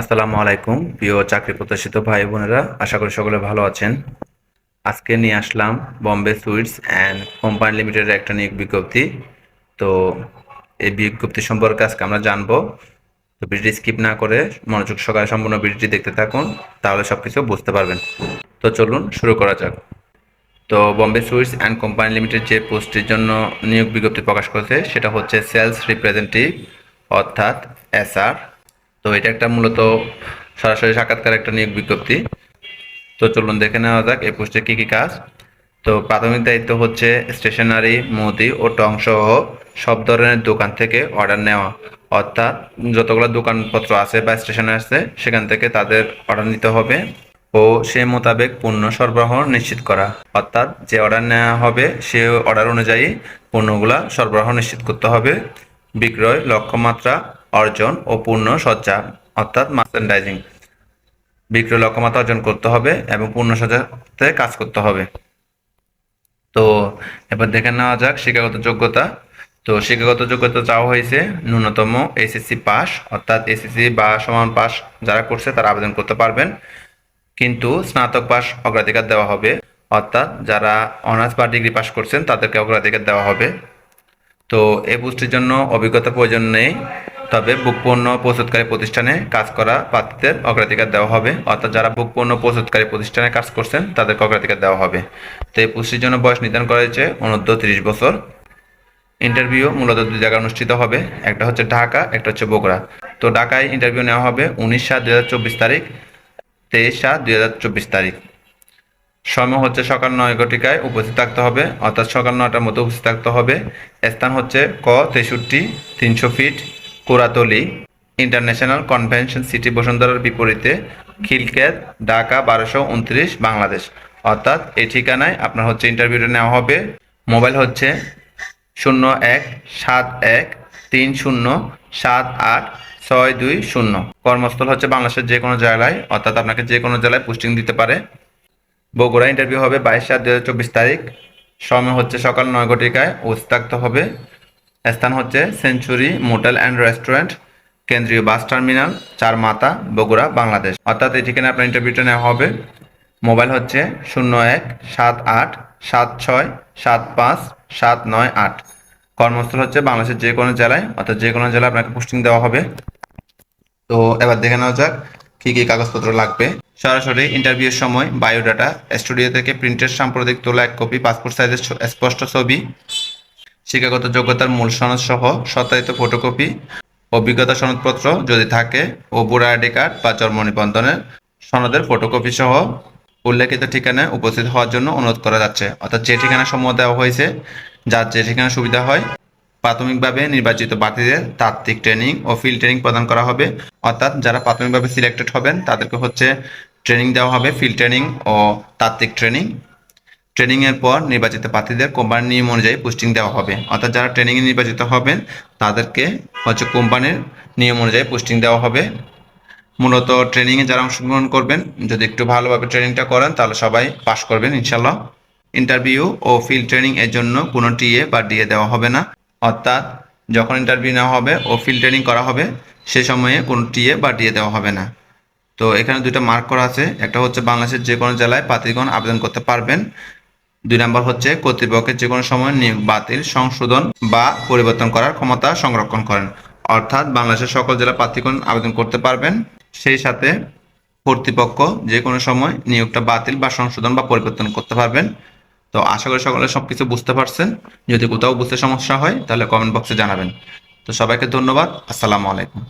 আসসালামু আলাইকুম, প্রিয় চাকরি প্রত্যাশিত ভাই বোনেরা। আশা করি সকলে ভালো আছেন। আজকে নিয়ে আসলাম বম্বে সুইটস অ্যান্ড কোম্পানি লিমিটেডের একটা নিয়োগ বিজ্ঞপ্তি। তো এই বিজ্ঞপ্তি সম্পর্কে আজকে আমরা জানব। তো ভিডিওটি স্কিপ না করে মনোযোগ সহকারে সম্পূর্ণ ভিডিওটি দেখতে থাকুন, তাহলে সব কিছু বুঝতে পারবেন। তো চলুন শুরু করা যাক। তো Bombay sweets and company limited যে পোস্টের জন্য নিয়োগ বিজ্ঞপ্তি প্রকাশ করেছে, সেটা হচ্ছে সেলস রিপ্রেজেন্টেটিভ অর্থাৎ এসআর তো এটা একটা মূলত সরাসরি সাক্ষাৎকার একটা নিয়োগ বিজ্ঞপ্তি। তো চলুন দেখে নেওয়া যাক এই পোস্টে কী কী কাজ। তো প্রাথমিক দায়িত্ব হচ্ছে স্টেশনারি, মুদি ও টং সহ সব ধরনের দোকান থেকে অর্ডার নেওয়া। অর্থাৎ যতগুলো দোকানপত্র আছে বা স্টেশনে আছে, সেখান থেকে তাদের অর্ডার নিতে হবে ও সে মোতাবেক পণ্য সরবরাহ নিশ্চিত করা। অর্থাৎ যে অর্ডার নেওয়া হবে, সে অর্ডার অনুযায়ী পণ্যগুলা সরবরাহ নিশ্চিত করতে হবে। বিক্রয়, লক্ষ্যমাত্রা অর্জন ও পূর্ণ সজ্জা অর্থাৎ মার্চেন্ডাইজিং বিক্রয় লক্ষ্যমাত্রা অর্জন করতে হবে এবং পূর্ণ সজ্জাতে কাজ করতে হবে। তো, এবার দেখে নেওয়া যাক শিক্ষাগত যোগ্যতা। তো, শিক্ষাগত যোগ্যতা চাওয়া হয়েছে ন্যূনতম এসএসসি পাস, অর্থাৎ এসএসসি বা সমান পাস যারা করছে তারা আবেদন করতে পারবেন। কিন্তু স্নাতক পাস অগ্রাধিকার দেওয়া হবে, অর্থাৎ যারা অনার্স বা ডিগ্রি পাস করছেন তাদেরকে অগ্রাধিকার দেওয়া হবে। তো, এই পোস্টের জন্য অভিজ্ঞতা প্রয়োজন নেই। তবে বুক পণ্য প্রস্তুতকারী প্রতিষ্ঠানে কাজ করা প্রার্থীদের অগ্রাধিকার দেওয়া হবে। অর্থাৎ যারা বুক পণ্য প্রস্তুতকারী প্রতিষ্ঠানে কাজ করছেন, তাদেরকে অগ্রাধিকার দেওয়া হবে। তো এই পোস্টের জন্য বয়স নির্ধারণ করা হয়েছে অনূর্ধ্ব তিরিশ বছর। ইন্টারভিউ মূলত দুই জায়গায় অনুষ্ঠিত হবে। একটা হচ্ছে ঢাকা, একটা হচ্ছে বগুড়া। তো ঢাকায় ইন্টারভিউ নেওয়া হবে উনিশ সাত দুই তারিখ, তেইশ সাত দুই হাজার চব্বিশ তারিখ। সময় হচ্ছে সকাল নয় ঘটিকায় উপস্থিত থাকতে হবে। অর্থাৎ সকাল নয়টার মধ্যে উপস্থিত থাকতে হবে। স্থান হচ্ছে ক তেষট্টি তিনশো feet. Kuratoli international convention city বসুন্ধরার বিপরীতে খিলকেত, ঢাকা, বারোশো উনত্রিশ, বাংলাদেশ। অর্থাৎ এই ঠিকানায় আপনার হচ্ছে ইন্টারভিউটা নেওয়া হবে। মোবাইল হচ্ছে শূন্য এক সাত এক তিন শূন্য সাত আট ছয় দুই শূন্য। কর্মস্থল হচ্ছে বাংলাদেশের যে কোনো জেলায় অর্থাৎ আপনাকে যে কোনো জেলায় পোস্টিং দিতে পারে। বগুড়া ইন্টারভিউ হবে বাইশ সাত দু তারিখ। সময় হচ্ছে সকাল নয় ঘটিকায় উপস্থিত থাকতে হবে স্থান হচ্ছে সেঞ্চুরি, মোটেল অ্যান্ড রেস্টুরেন্ট, কেন্দ্রীয় বাস টার্মিনাল চার মাতা বগুড়া, বাংলাদেশ। অর্থাৎ এই ঠিকানায় আপনার ইন্টারভিউটা নেওয়া হবে। মোবাইল হচ্ছে শূন্য এক সাত আট সাত ছয় সাত পাঁচ সাত নয় আট। কর্মস্থল হচ্ছে বাংলাদেশের যে কোনো জেলায়, অর্থাৎ যে কোনো জেলায় আপনাকে পোস্টিং দেওয়া হবে। তো এবার দেখে নেওয়া যাক কী কী কাগজপত্র লাগবে। সরাসরি ইন্টারভিউর সময় বায়োডাটা স্টুডিও থেকে প্রিন্টের সাম্প্রতিক তোলা এক কপি পাসপোর্ট সাইজের স্পষ্ট ছবি শিক্ষাগত যোগ্যতার মূল সনদ সহ সত্যায়িত ফটোকপি, অভিজ্ঞতা সনদপত্র যদি থাকে ও বুড়া আইডি কার্ড বা জন্ম নিবন্ধনের সনদের ফটোকপি সহ উল্লেখিত ঠিকানায় উপস্থিত হওয়ার জন্য অনুরোধ করা যাচ্ছে। অর্থাৎ যে ঠিকানা সমূহ দেওয়া হয়েছে, যার যে ঠিকানা সুবিধা হয়, প্রাথমিকভাবে নির্বাচিত প্রার্থীদের তাত্ত্বিক ট্রেনিং ও ফিল্ড ট্রেনিং প্রদান করা হবে। অর্থাৎ যারা প্রাথমিকভাবে সিলেক্টেড হবেন, তাদেরকে হচ্ছে ট্রেনিং দেওয়া হবে, ফিল্ড ট্রেনিং ও তাত্ত্বিক ট্রেনিং। ট্রেনিং এর পর নির্বাচিত প্রার্থীদের কোম্পানির নিয়ম অনুযায়ী পোস্টিং দেওয়া হবে। অর্থাৎ যারা ট্রেনিং এ নির্বাচিত হবেন, তাদেরকে হচ্ছে কোম্পানির নিয়ম অনুযায়ী পোস্টিং দেওয়া হবে। মূলত ট্রেনিং এ যারা অংশগ্রহণ করবেন, যদি একটু ভালোভাবে ট্রেনিংটা করেন, তাহলে সবাই পাশ করবেন ইনশাল্লাহ ইন্টারভিউ ও ফিল্ড ট্রেনিং এর জন্য কোনো টিএ বা ডিএ দেওয়া হবে না। অর্থাৎ যখন ইন্টারভিউ নেওয়া হবে ও ফিল্ড ট্রেনিং করা হবে, সে সময়ে কোনো টিএ বা ডিএ দেওয়া হবে না। তো এখানে দুইটা মার্ক করা আছে। একটা হচ্ছে বাংলাদেশের যে কোনো জেলায় প্রার্থীগণ আবেদন করতে পারবেন। দুই নম্বর হচ্ছে কর্তৃপক্ষের যে কোনো সময় নিয়োগ বাতিল, সংশোধন বা পরিবর্তন করার ক্ষমতা সংরক্ষণ করেন। অর্থাৎ বাংলাদেশের সকল জেলা প্রার্থীগণ আবেদন করতে পারবেন। সেই সাথে কর্তৃপক্ষ যে কোনো সময় নিয়োগটা বাতিল বা সংশোধন বা পরিবর্তন করতে পারবেন। তো আশা করি সকলে সব কিছু বুঝতে পারছেন। যদি কোথাও বুঝতে সমস্যা হয়, তাহলে কমেন্ট বক্সে জানাবেন। তো সবাইকে ধন্যবাদ। আসসালামু আলাইকুম।